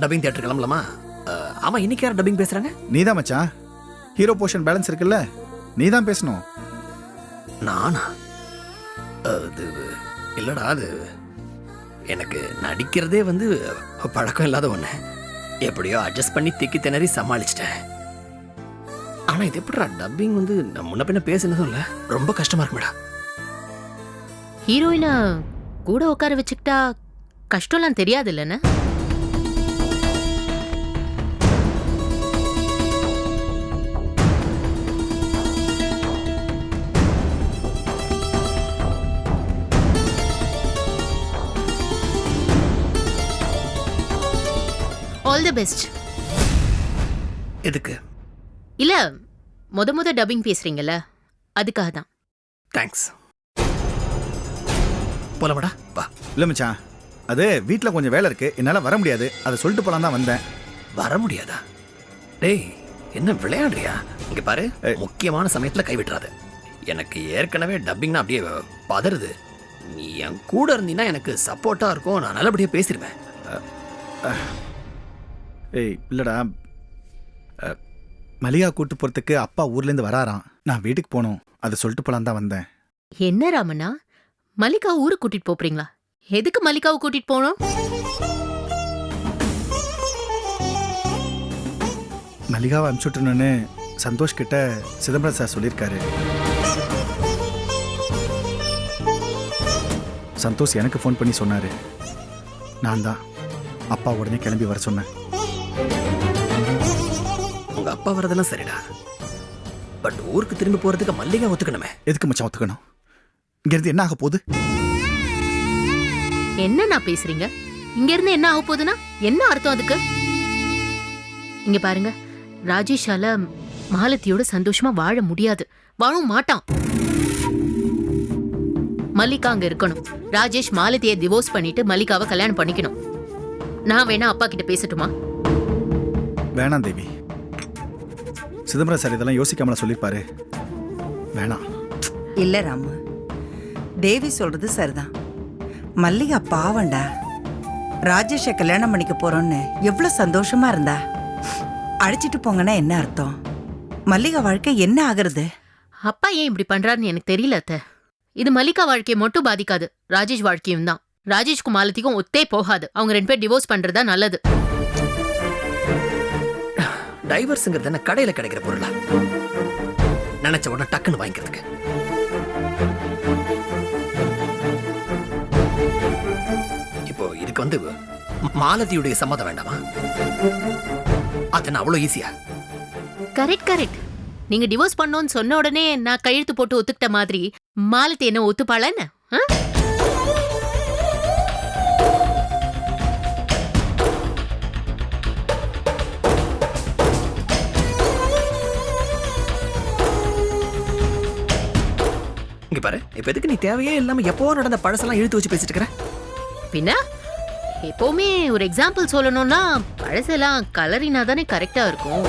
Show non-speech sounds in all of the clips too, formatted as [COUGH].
Dubbing theatre கிளம்பலாமா? ஆமா இன்னைக்கு யார் டப்பிங் பேசுறாங்க? நீதான் மச்சான். ஹீரோ போர்ஷன் பேலன்ஸ் இருக்குல்ல. நீதான் பேசணும். நானா? அது இல்லடா அது எனக்கு நடிக்கிறதே வந்து பழக்கம் இல்லாத ஒண்ணு. எப்படியோ அட்ஜஸ்ட் பண்ணி திக்கி திணறி சமாளிச்சிட்டேன். ஆனா இது எப்படிடா டப்பிங் வந்து நான் முன்ன பின்ன பேசுனதும் இல்ல. ரொம்ப கஷ்டமா இருக்குமேடா. ஹீரோயினை கூட உட்கார வச்சுக்கிட்டா கஷ்டம்லாம் தெரியாது இல்லைன்னு தி பெஸ்ட் எதுக்கு? இல்ல முத முத டப்பிங் பேசுறீங்கல்ல அதுக்காக தான் தேங்க்ஸ் போலமாடா வா. இல்லை மச்சான் அது வீட்டில் கொஞ்சம் வேலை இருக்கு என்னால் வர முடியாது. அதை சொல்லிட்டு போலாம் தான் வந்தேன். வர முடியாதா? டேய் என்ன விளையாடுறியா? இங்க பாரு. முக்கியமான சமயத்துல கைவிட்டுறாத எனக்கு ஏற்கனவே டப்பிங்னா அப்படியே பதறுது. நீ என் கூட இருந்தீன்னா எனக்கு சப்போர்ட்டா இருக்கும் நான் நல்லபடியா பேசிடுவேன். ஏய் இல்லைடா. மல்லிகா கூட்டு போகிறதுக்கு அப்பா ஊர்லேருந்து வராராம். நான் வீட்டுக்கு போகணும். அதை சொல்லிட்டு போலாம் தான் வந்தேன். என்ன ராமண்ணா? மல்லிகா ஊருக்கு கூட்டிட்டு போறீங்களா? எதுக்கு மல்லிகாவை கூட்டிட்டு போகணும்? மல்லிகாவை அனுப்பிச்சுட்டணுன்னு சந்தோஷ் கிட்ட சிதம்பரம் சார் சொல்லியிருக்காரு. சந்தோஷ் எனக்கு ஃபோன் பண்ணி சொன்னாரு. நான் தான். அப்பா உடனே கிளம்பி வர சொன்னேன். அப்பா வரதெல்லாம் சரிடா. பட் ஊருக்கு திரும்பி போறதுக்கு மல்லிகா ஒத்துக்கணுமே. எதுக்கு மச்சான் ஒத்துக்கணும்? இங்கேருந்து என்ன ஆக போகுது? என்ன நான் பேசுறீங்க? இங்க இருந்து என்ன ஆக போகுதுன்னா? என்ன அர்த்தம் அதுக்கு? இங்க பாருங்க. ராஜேஷால மாலத்தியோட சந்தோஷமா வாழ முடியாது. வாழவும் மாட்டான். மல்லிகா அங்க இருக்கணும். ராஜேஷ் மாலத்தியை டிவோர்ஸ் பண்ணிட்டு மல்லிகாவை கல்யாணம் பண்ணிக்கணும். நான் வேணா அப்பா கிட்ட பேசட்டுமா? வேணாம் தேவி. சிதம்பரம் சார் இதெல்லாம் யோசிக்காமல சொல்லியிருப்பாரு வேணாம் இல்ல ராமு. தேவி சொல்றது சரிதான். மல்லிகா பாவண்டா ராஜேஷை கல்யாணம் பண்ணிக்க போறோம்னு எவ்வளவு சந்தோஷமா இருந்தா. அழைச்சிட்டு போங்கன்னா என்ன அர்த்தம்? மல்லிகா வாழ்க்கை என்ன ஆகுறது? அப்பா ஏன் இப்படி பண்றாருன்னு எனக்கு தெரியல அத்தை. இது மல்லிகா வாழ்க்கையை மட்டும் பாதிக்காது. ராஜேஷ் வாழ்க்கையும் தான். ராஜேஷ்க்கும் மாலத்திக்கும் ஒத்தே போகாது. அவங்க ரெண்டு பேர் டிவோர்ஸ் பண்றதா நல்லது. டைவர்ஸுங்கிறது என்ன கடையில் கிடைக்கிற பொருளா? நினைச்ச உடனே டக்குன்னு வாங்கிக்கிறதுக்கு. இப்போ இதுக்கு வந்து மாலதியுடைய சம்மதம் வேண்டாமா? அது அவ்வளோ ஈஸியா கரெக்ட் கரெக்ட் நீங்க டிவோர்ஸ் பண்ணோன்னு சொன்ன உடனே நான் கையெழுத்து போட்டு ஒத்துக்கிட்ட மாதிரி மாலத்தி என்ன ஒத்துப்பாளன்னு இங்க பாரு. இப்ப எதுக்கு நீ தேவையே இல்லாம எப்போ நடந்த பழசெல்லாம் இழுத்து வச்சு பேசிட்டு இருக்கிற? பின்ன எப்பவுமே ஒரு எக்ஸாம்பிள் சொல்லணும்னா பழசெல்லாம் கலரினா தானே கரெக்டா இருக்கும்.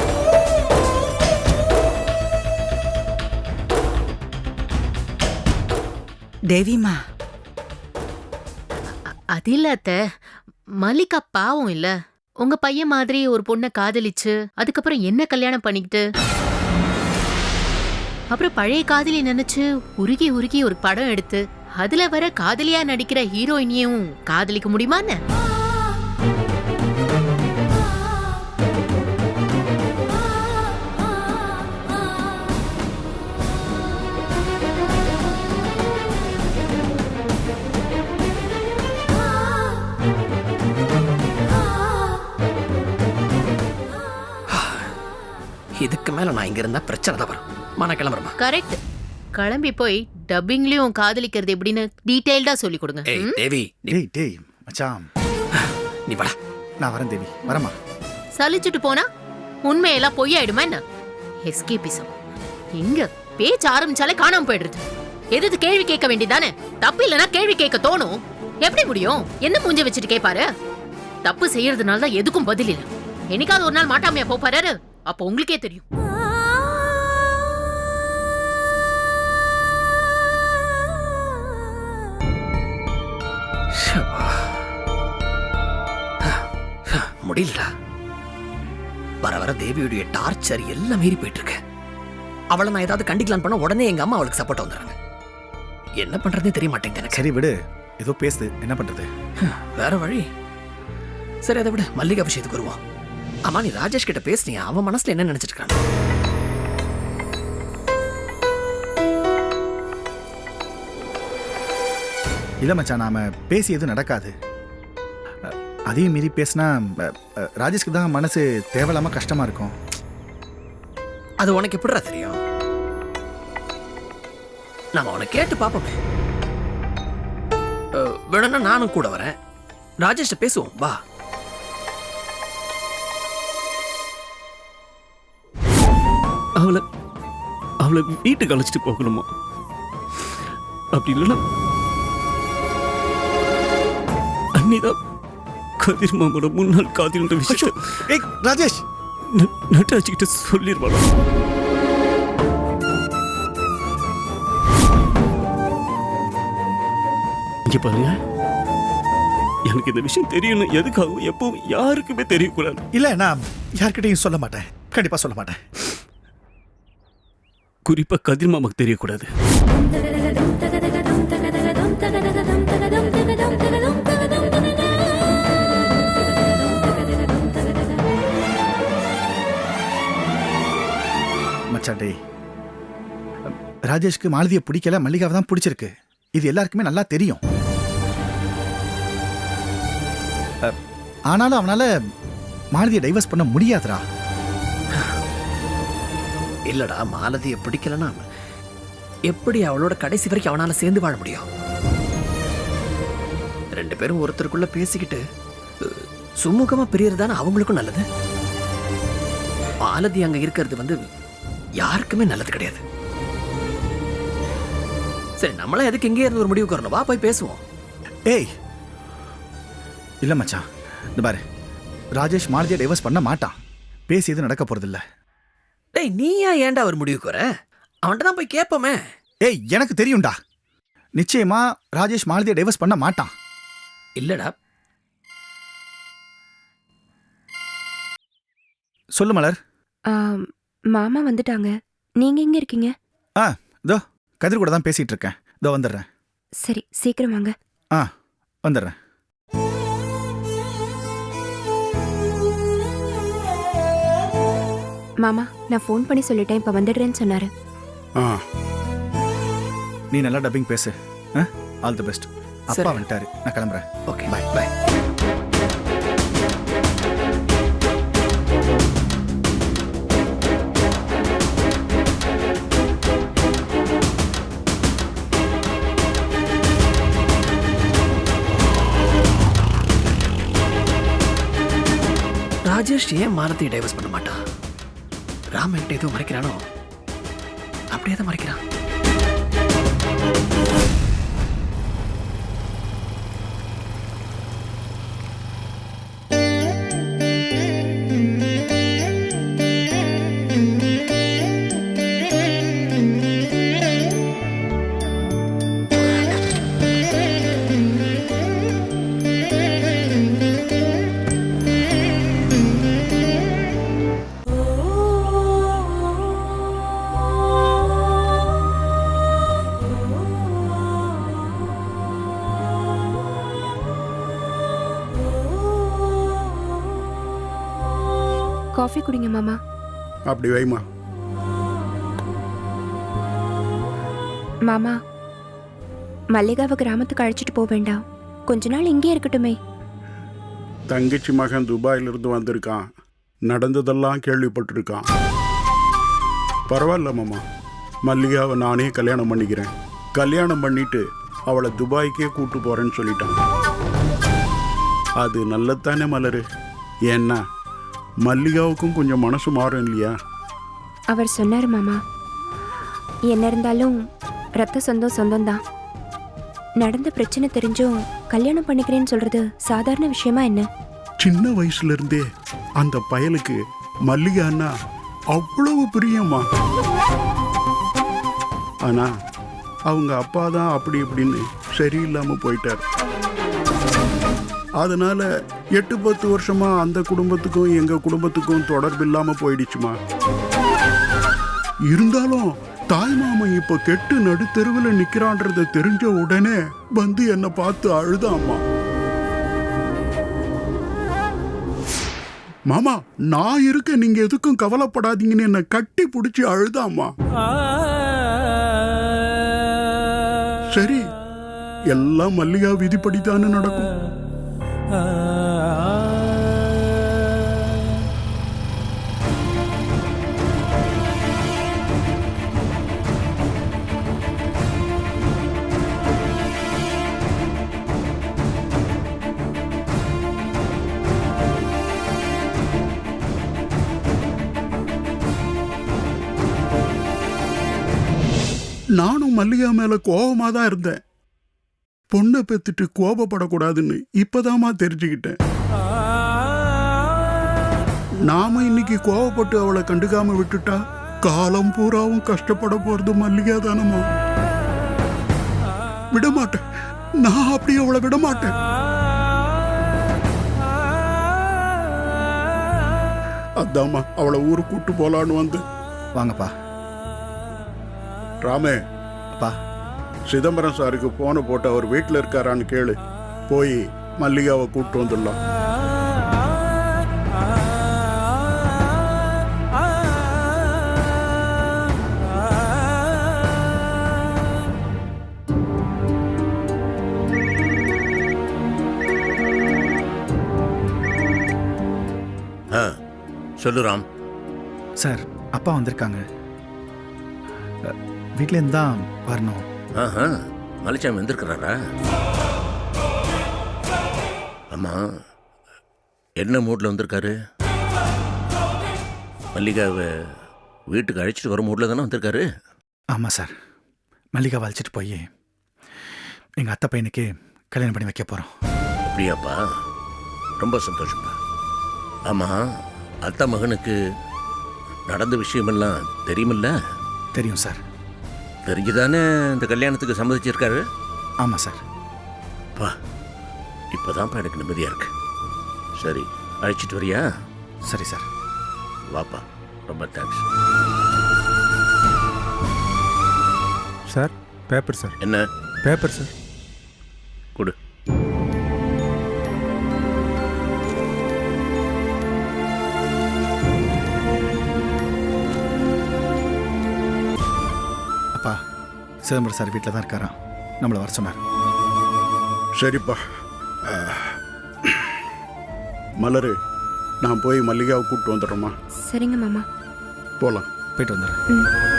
தேவிமா அது இல்ல அத்த. மல்லிகா பாவம் இல்ல. உங்க பையன் மாதிரி ஒரு பொண்ணை காதலிச்சு அதுக்கப்புறம் என்ன கல்யாணம் பண்ணிக்கிட்டு? அப்புறம் பழைய காதலி நினைச்சு உருகி உருகி ஒரு படம் எடுத்து அதுல வர காதலியா நடிக்கிற ஹீரோயினியும் காதலிக்க முடியுமான்னு இதுக்கு மேல நான் இங்க இருந்தா பிரச்சனை தான் வரும். மன கிளம்புறமா கரெக்ட் கிளம்பி போய் டப்பிங்லயும் காதலிக்கிறது எப்படின்னு டீடைல்டா சொல்லி கொடுங்க. ஏய் ம்? தேவி நீ டேய் டேய் மச்சான். நீ வாடா. நான் வரேன் தேவி. வரமா சலிச்சுட்டு போனா உண்மையெல்லாம் பொய்யாயிடுமா என்ன? எஸ்கேபிசம் எங்க பேச்சு ஆரம்பிச்சாலே காணாம போயிடுறது. எது கேள்வி கேட்க வேண்டியதானே தப்பு இல்லனா கேள்வி கேட்க தோணும். எப்படி முடியும்? என்ன மூஞ்ச வச்சுட்டு கேட்பாரு தப்பு செய்யறதுனால தான் எதுக்கும் பதில் இல்ல. என்னைக்காவது ஒரு நாள் மாட்டாமையா போப்பாரு அப்போ உங்களுக்கே தெரியும். முடியலடா வர வர தேவியுடைய டார்ச்சர் எல்லாம் மீறி போயிட்டு இருக்கு அவளை நான் ஏதாவது கண்டிக்கலாம் பண்ண உடனே எங்க அம்மா அவளுக்கு சப்போர்ட் வந்துடுறாங்க. என்ன பண்றதே தெரிய மாட்டேங்குது எனக்கு. சரி விடு ஏதோ பேசுது என்ன பண்றது? வேற வழி. சரி அதை விட மல்லிகா விஷயத்துக்கு வருவோம். ஆமா நீ ராஜேஷ் கிட்ட பேசுனியா? அவன் மனசுல என்ன நினைச்சிட்டு இருக்கான் இல்ல மச்சான் நாம பேசி எதுவும் நடக்காது. அதையும் மீறி பேசினா ராஜேஷ்க்கு தான் மனசு தேவையில்லாம கஷ்டமா இருக்கும். அது உனக்கு எப்படிடா தெரியும்? நாம அவனை கேட்டு பார்ப்போமே. வேணும்னா நானும் கூட வரேன். ராஜேஷ்ட பேசுவோம் வா. அவளை அவளை வீட்டுக்கு அழைச்சிட்டு போகணுமா? அப்படி இல்லைன்னா அன்னிதான் கதிர் மாமோட முன்னாள் காதலின்ற விஷயம் ஏய் ராஜேஷ் நட்டாச்சிக்கிட்ட சொல்லிடுவாளா இங்க பாருங்க எனக்கு இந்த விஷயம் தெரியணும் எதுக்காகவும் எப்பவும் யாருக்குமே தெரியக்கூடாது இல்ல நான் யார்கிட்டயும் சொல்ல மாட்டேன் கண்டிப்பா சொல்ல மாட்டேன் குறிப்பா கதிர் மாமாக்கு தெரியக்கூடாது மச்சான் டேய் ராஜேஷ்க்கு மாலதியை பிடிக்கல மல்லிகாவை தான் பிடிச்சிருக்கு. இது எல்லாருக்குமே நல்லா தெரியும். ஆனாலும் அவனால மாலதியை டைவர்ஸ் பண்ண முடியாதுடா. இல்லடா மாலதியை பிடிக்கலன்னா எப்படி அவளோட கடைசி வரைக்கும் அவனால சேர்ந்து வாழ முடியும்? ரெண்டு பேரும் ஒருத்தருக்குள்ள பேசிக்கிட்டு அஹ், சுமூகமா அவங்களுக்கும் நல்லது? மாலதி அங்க இருக்கிறது வந்து யாருக்குமே நல்லது கிடையாது. சரி நம்மள எதுக்கு இங்கே இருந்து ஒரு முடிவுக்கு வரணும்? வா போய் பேசுவோம். ஏய் இல்ல மச்சான். இந்த பாரு ராஜேஷ் மாலதியை டைவர்ஸ் பண்ண மாட்டான். பேசி எதுவும் நடக்க போறதில்ல. டேய் நீயா ஏன்டா ஒரு முடிவுக்கு வர? அவன்கிட்ட தான் போய் கேட்போமே ஏய் எனக்கு தெரியும்டா. நிச்சயமா ராஜேஷ் மாலதியை டைவர்ஸ் பண்ண மாட்டான். இல்லடா. சொல்லு மலர். ஆம், மாமா வந்துட்டாங்க. நீங்க எங்க இருக்கீங்க? ஆ இதோ கதிர் கூட தான் பேசிட்டு இருக்கேன் இதோ வந்துடுறேன். சரி சீக்கிரம் வாங்க. ஆ வந்துடுறேன். மாமா நான் ஃபோன் பண்ணி சொல்லிட்டேன் இப்ப வந்துடுறேன்னு சொன்னாரு. ஆ. நீ நல்லா டப்பிங் பேசு. All the best. அப்பா சரி. வந்துட்டாரு. நான் கிளம்புறேன். ஓகே. பை பை ஏன் மாலத்தை டைவர்ஸ் பண்ண மாட்டா ராம் என்கிட்ட எதுவும் மறைக்கிறானோ அப்படியே தான் மறைக்கிறான். காஃபி குடிங்க மாமா. அப்படி வைமா மாமா மல்லிகாவை கிராமத்துக்கு அழைச்சிட்டு போக வேண்டாம். கொஞ்ச நாள் இங்கே இருக்கட்டுமே. தங்கச்சி மகன் துபாயிலிருந்து வந்திருக்கான். நடந்ததெல்லாம் கேள்விப்பட்டிருக்கான். பரவாயில்ல மாமா. மல்லிகாவை நானே கல்யாணம் பண்ணிக்கிறேன். கல்யாணம் பண்ணிட்டு அவளை துபாய்க்கே கூட்டு போறேன்னு சொல்லிட்டான். அது நல்லதானே மலரு. ஏன்னா மல்லிகாவுக்கும் கொஞ்சம் மனசு மாறும் இல்லையா? அவர் சொன்னார் மாமா. என்ன இருந்தாலும் ரத்த சொந்தம் சொந்தம் தான் நடந்த பிரச்சனை தெரிஞ்சும் கல்யாணம் பண்ணிக்கிறேன்னு சொல்றது சாதாரண விஷயமா என்ன? சின்ன வயசுல இருந்தே அந்த பயலுக்கு மல்லிகான்னா அவ்வளவு பிரியமா ஆனா அவங்க அப்பா தான் அப்படி இப்படின்னு சரியில்லாம போயிட்டார். அதனால எட்டு பத்து வருஷமா அந்த குடும்பத்துக்கும் எங்க குடும்பத்துக்கும் தொடர்பு இல்லாம போயிடுச்சுமா? இருந்தாலும் தாய் மாமன் இப்ப கெட்டு நடுத்தெருவில் நிக்கிறான்றத தெரிஞ்ச உடனே வந்து என்னை பார்த்து அழுதாமா மாமா நான் இருக்க நீங்க எதுக்கும் கவலைப்படாதீங்கன்னு என்னை கட்டி பிடிச்சி அழுதாமா சரி எல்லாம் மல்லிகா விதிப்படித்தானே நடக்கும். நானும் மல்லிகா மேல கோபமா தான் இருந்தேன். பொண்ணை பெத்துட்டு கோபப்படக்கூடாதுன்னு இப்பதாமா தெரிஞ்சுக்கிட்டேன். நாம இன்னைக்கு கோவப்பட்டு அவளை கண்டுக்காம விட்டுட்டா காலம் பூராவும் கஷ்டப்பட போறது மல்லிகா தானம்மா. விடமாட்டேன். நான் அப்படி அவளை விடமாட்டேன். அதாம்மா அவளை ஊருக்கு கூட்டு போலான்னு வந்து வாங்கப்பா. ராமே அப்பா சிதம்பரம் சாருக்கு போனை போட்டு அவர் வீட்டில் இருக்காரான்னு கேளு. போய் மல்லிகாவை கூப்பிட்டு வந்துடலாம். ஆ சொல்லு ராம். சார் அப்பா வந்திருக்காங்க. வீட்டிலேருந்து தான் வரணும். ஆஹா மலைச்சாமி வந்திருக்கிறாரா? ஆமா என்ன மூட்ல வந்திருக்காரு? மல்லிகாவை வீட்டுக்கு அழைச்சிட்டு வர மூட்ல தானே வந்திருக்காரு? ஆமாம் சார். மல்லிகா வளைச்சிட்டு போய் எங்கள் அத்தை பையனுக்கு கல்யாணம் பண்ணி வைக்க போகிறோம் அப்படியாப்பா? ரொம்ப சந்தோஷப்பா. ஆமா அத்தை மகனுக்கு நடந்த விஷயமெல்லாம் தெரியுமில்ல? தெரியும் சார். தெரிஞ்சுதானே இந்த கல்யாணத்துக்கு சம்மதிச்சிருக்காரு? ஆமாம் சார். பா இப்போதான்ப்பா எனக்கு நிம்மதியா இருக்கு. சரி அழைச்சிட்டு வரியா? சரி சார். வாப்பா ரொம்ப தேங்க்ஸ் சார் பேப்பர் சார். என்ன? Paper sir. கொடு. சிதம்பரம் சார் வீட்டில் தான் இருக்காராம். நம்மளை வர சொன்னார். சரிப்பா. மலரு நான் போய் மல்லிகாவை கூப்பிட்டு வந்துடுறேம்மா. சரிங்க மாமா. போகலாம் போயிட்டு வந்துடுறேன்.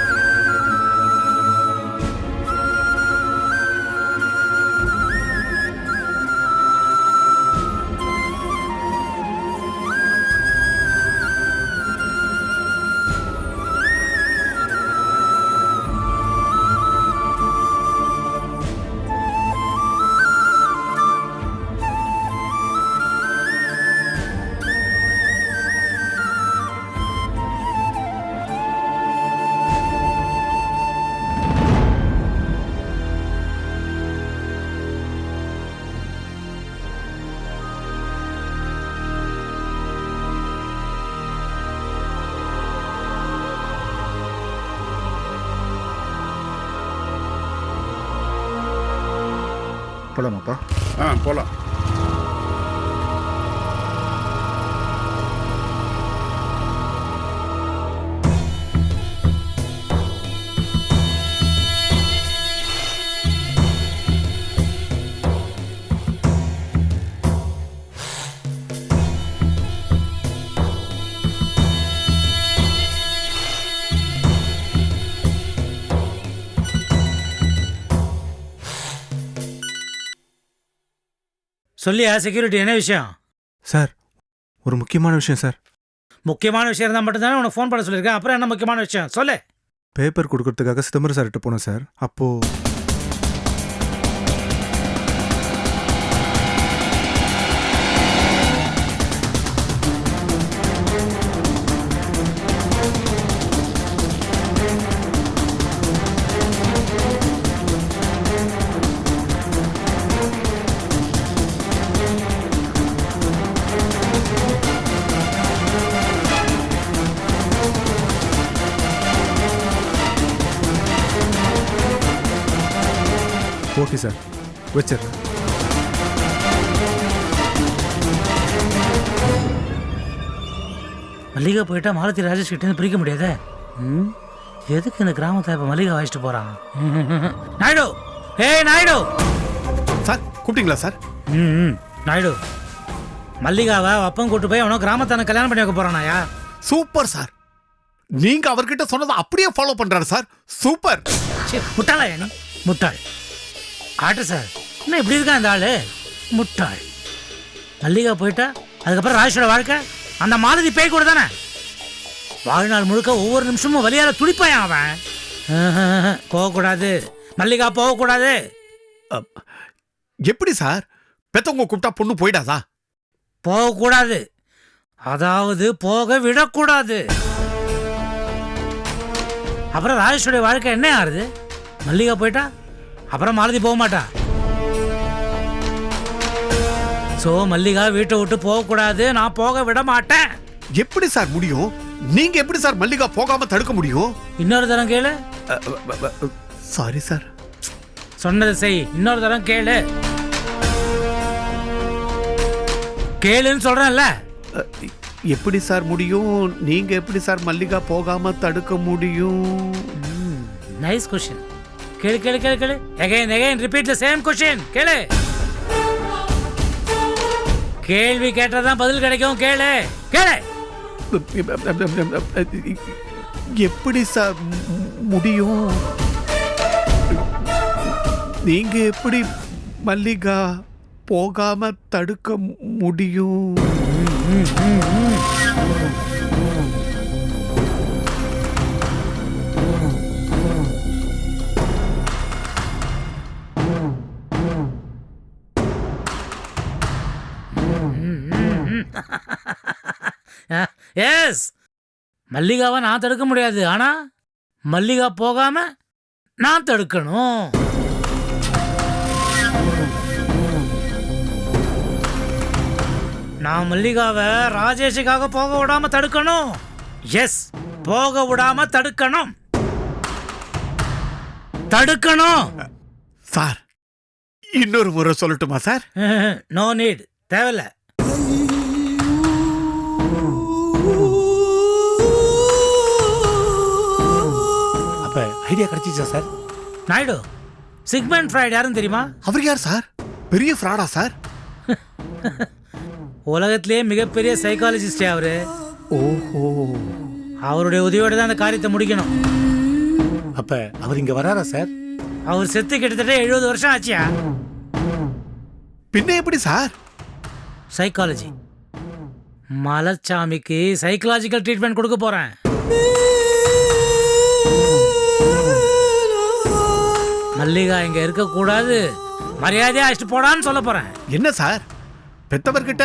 போலாமாப்பா ஆ போகலாம் சொல்லியா? செக்யூரிட்டி என்ன விஷயம்? சார் ஒரு முக்கியமான விஷயம் சார். முக்கியமான விஷயம் இருந்தால் மட்டும்தானே உனக்கு ஃபோன் பண்ண சொல்லியிருக்கேன். அப்புறம் என்ன முக்கியமான விஷயம்? சொல்லு. பேப்பர் கொடுக்கறதுக்காக சிதம்பரம் சார்கிட்ட போனோம் சார். அப்போ ஓகே சார். வச்சிடுறேன். மல்லிகா போயிட்டா மாலதி ராஜேஷ் கிட்ட பிரிக்க முடியாதே? ம்? எதுக்கு இந்த கிராமத்தை இப்போ மல்லிகா வாங்கிட்டு போறான்? [LAUGHS] நாயுடு! ஏய் நாயுடு! சார் கூப்பிட்டீங்களா சார்? ம் ம், நாயுடு மல்லிகாவை அப்பம் கூட்டு போய் அவனும் கிராமத்தான கல்யாணம் பண்ணி வைக்க போறானாயா சூப்பர் சார். நீங்க அவர்கிட்ட சொன்னதை அப்படியே ஃபாலோ பண்றாரு சார். சூப்பர். சே முட்டாளா முட்டாள். ஆட்டு சார். என்ன இப்படி இருக்கான் இந்த ஆளு? முட்டாள். மல்லிகா போயிட்டா அதுக்கப்புறம் ராஜேஷோட வாழ்க்கை அந்த மாலதி பேய் கூட தானே? வாழ்நாள் முழுக்க ஒவ்வொரு நிமிஷமும் வலியால துடிப்பான் அவன்? போகக்கூடாது. மல்லிகா போகக்கூடாது. எப்படி சார்? பெத்தவங்க கூப்பிட்டா பொண்ணு போயிடாதா? போகக்கூடாது. அதாவது போக விடக்கூடாது. அப்புறம் ராஜேஷோடைய வாழ்க்கை என்ன ஆறுது? மல்லிகா போயிட்டா அப்புறம் மாலதி போக மாட்டா. ஸோ மல்லிகா வீட்டை விட்டு போகக்கூடாது நான் போக விட மாட்டேன். எப்படி சார் முடியும்? நீங்க எப்படி சார் மல்லிகா போகாம தடுக்க முடியும்? இன்னொரு தரம் கேளு. Sorry sir. சொன்னதை செய். இன்னொரு தரம் கேளு. கேளுன்னு சொல்றேன்ல. எப்படி சார் முடியும்? நீங்க எப்படி சார் மல்லிகா போகாம தடுக்க முடியும்? நைஸ் கொஷின் கேளு கேளு கேளு கேளு. Again again repeat the same question கேளு. கேள்வி கேட்டாதான் பதில் கிடைக்கும். கேளு. கேளு. எப்படி சார் முடியும்? நீங்க எப்படி மல்லிகா போகாம தடுக்க முடியும்? மல்லிகாவை நான் தடுக்க முடியாது. ஆனா மல்லிகா போகாம நான் தடுக்கணும். நான் மல்லிகாவை ராஜேஷுக்காக போக விடாம தடுக்கணும். எஸ் போக விடாம தடுக்கணும். தடுக்கணும். சார் இன்னொரு முறை சொல்லட்டுமா சார்? [LAUGHS] நோ நீட் தேவையில்ல. அப்ப ஐடியா கிடைச்சிச்சா சார் நாயுடு சிக்மெண்ட் ஃப்ரைட் யாருன்னு தெரியுமா? அவர் யார் சார் பெரிய ஃப்ராடா சார் உலகத்திலேயே மிகப்பெரிய சைக்காலஜிஸ்டே அவரு ஓஹோ. அவருடைய உதவியோட தான் அந்த காரியத்தை முடிக்கணும். அப்ப அவர் இங்க வராரா சார் அவர் செத்து கிட்டத்தட்ட எழுபது வருஷம் ஆச்சியா? பின்ன எப்படி சார் சைக்காலஜி மலச்சாமிக்கு சைக்காலஜிக்கல் ட்ரீட்மெண்ட் கொடுக்க போறேன். மல்லிகா இங்க இருக்க கூடாது மரியாதையா அழைச்சிட்டு போடான்னு சொல்ல போறேன். என்ன சார்? பெத்தவர்கிட்ட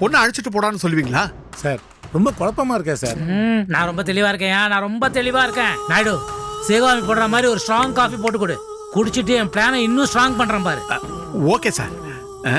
பொண்ணை அழைச்சிட்டு போடான்னு சொல்லுவீங்களா? சார் ரொம்ப குழப்பமா இருக்கே சார். ம், நான் ரொம்ப தெளிவா இருக்கேன். ஏன் நான் ரொம்ப தெளிவா இருக்கேன். நாயுடு சேகாமி போடுற மாதிரி ஒரு ஸ்ட்ராங் காஃபி போட்டு கொடு. குடிச்சிட்டு என் பிளானை இன்னும் ஸ்ட்ராங் பண்றேன் பாரு. Okay sir. ஆ